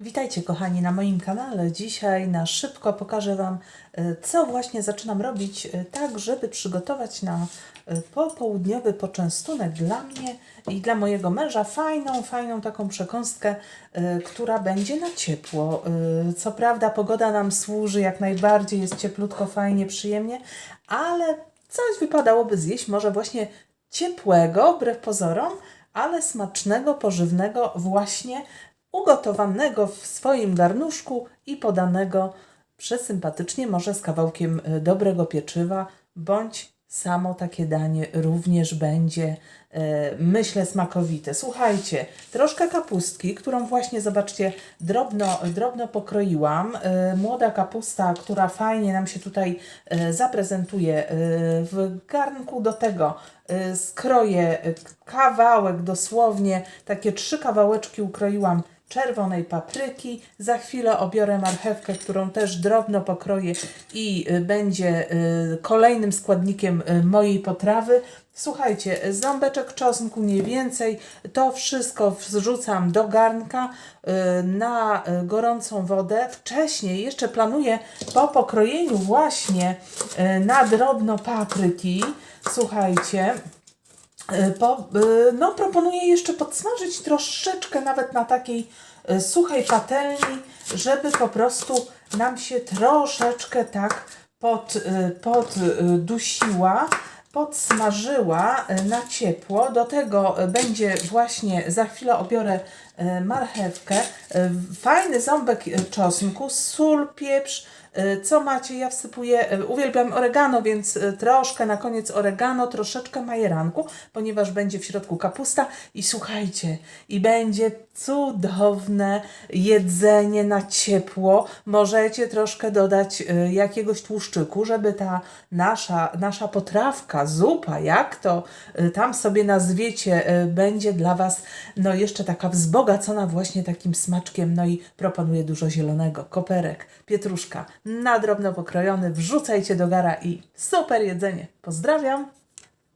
Witajcie kochani na moim kanale. Dzisiaj na szybko pokażę Wam, e, co właśnie zaczynam robić, e, tak żeby przygotować na e, popołudniowy poczęstunek dla mnie i dla mojego męża fajną, fajną taką przekąskę, która będzie na ciepło. Co prawda pogoda nam służy jak najbardziej, jest cieplutko, fajnie, przyjemnie, ale coś wypadałoby zjeść, może właśnie ciepłego, wbrew pozorom, ale smacznego, pożywnego właśnie ugotowanego w swoim garnuszku i podanego przesympatycznie, może z kawałkiem e, dobrego pieczywa, bądź samo takie danie również będzie, e, myślę, smakowite. Słuchajcie, troszkę kapustki, którą właśnie, zobaczcie, drobno, drobno pokroiłam. E, młoda kapusta, która fajnie nam się tutaj zaprezentuje w garnku do tego skroję kawałek dosłownie, takie trzy kawałeczki ukroiłam czerwonej papryki. Za chwilę obiorę marchewkę, którą też drobno pokroję i y, będzie y, kolejnym składnikiem y, mojej potrawy. Słuchajcie, ząbeczek czosnku mniej więcej. To wszystko wrzucam do garnka na gorącą wodę. Wcześniej jeszcze planuję po pokrojeniu właśnie na drobno papryki. Słuchajcie, Po, e, no, proponuję jeszcze podsmażyć troszeczkę nawet na takiej e, suchej patelni, żeby po prostu nam się troszeczkę tak pod, e, poddusiła, podsmażyła e, na ciepło. Do tego e, będzie właśnie, za chwilę obiorę e, marchewkę, fajny ząbek czosnku, sól, pieprz, Co macie? Ja wsypuję, uwielbiam oregano, więc troszkę na koniec oregano, troszeczkę majeranku, ponieważ będzie w środku kapusta i słuchajcie, i będzie cudowne jedzenie na ciepło. Możecie troszkę dodać jakiegoś tłuszczyku, żeby ta nasza, nasza potrawka, zupa, jak to e, tam sobie nazwiecie, e, będzie dla Was no jeszcze taka wzbogacona właśnie takim smaczkiem. No i proponuję dużo zielonego, koperek, pietruszka, na drobno pokrojony. Wrzucajcie do gara i super jedzenie. Pozdrawiam!